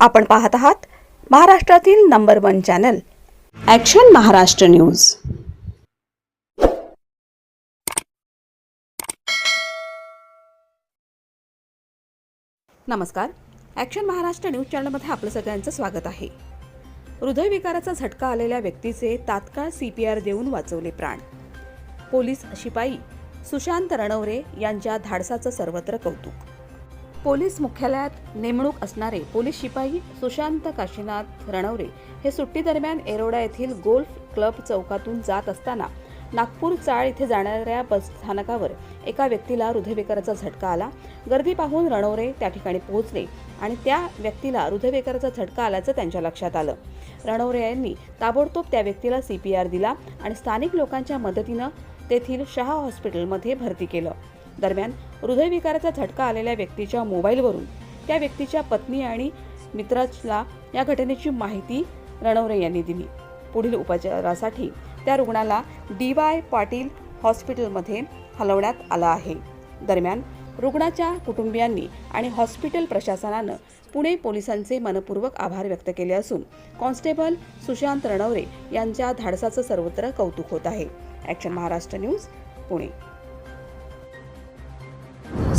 आपण पाहत आहात महाराष्ट्रातील number one channel. Action Maharashtra news. नमस्कार. ॲक्शन महाराष्ट्र न्यूज चॅनलमध्ये आपलं सगळ्यांचं स्वागत आहे. हृदयविकाराचा झटका आलेल्या व्यक्तीचे तात्काळ सी पी आर देऊन वाचवले प्राण. पोलीस शिपाई सुशांत रणवरे यांच्या धाडसाचं सर्वत्र कौतुक. पोलीस मुख्यालयात नेमणूक असणारे पोलीस शिपाई सुशांत काशीनाथ रणवरे हे सुट्टीदरम्यान एरोडा येथील गोल्फ क्लब चौकातून जात असताना नागपूर चाळ इथे जाणाऱ्या बस स्थानकावर एका व्यक्तीला हृदयविकाराचा झटका आला. गर्दी पाहून रणवरे त्या ठिकाणी पोहोचले आणि त्या व्यक्तीला हृदयविकाराचा झटका आल्याचं त्यांच्या लक्षात आलं. रणवरे यांनी ताबडतोब त्या व्यक्तीला सी पी आर दिला आणि स्थानिक लोकांच्या मदतीनं तेथील शहा हॉस्पिटलमध्ये भरती केलं. दरम्यान हृदयविकाराचा झटका आलेल्या व्यक्तीच्या मोबाईलवरून त्या व्यक्तीच्या पत्नी आणि मित्राला या घटनेची माहिती रणवरे यांनी दिली. पुढील उपचारासाठी त्या रुग्णाला डी वाय पाटील हॉस्पिटलमध्ये हलवण्यात आलं आहे. दरम्यान रुग्णाच्या कुटुंबियांनी आणि हॉस्पिटल प्रशासनानं पुणे पोलिसांचे मनपूर्वक आभार व्यक्त केले असून कॉन्स्टेबल सुशांत रणवरे यांच्या धाडसाचं सर्वत्र कौतुक होत आहे. Action Maharashtra news Pune.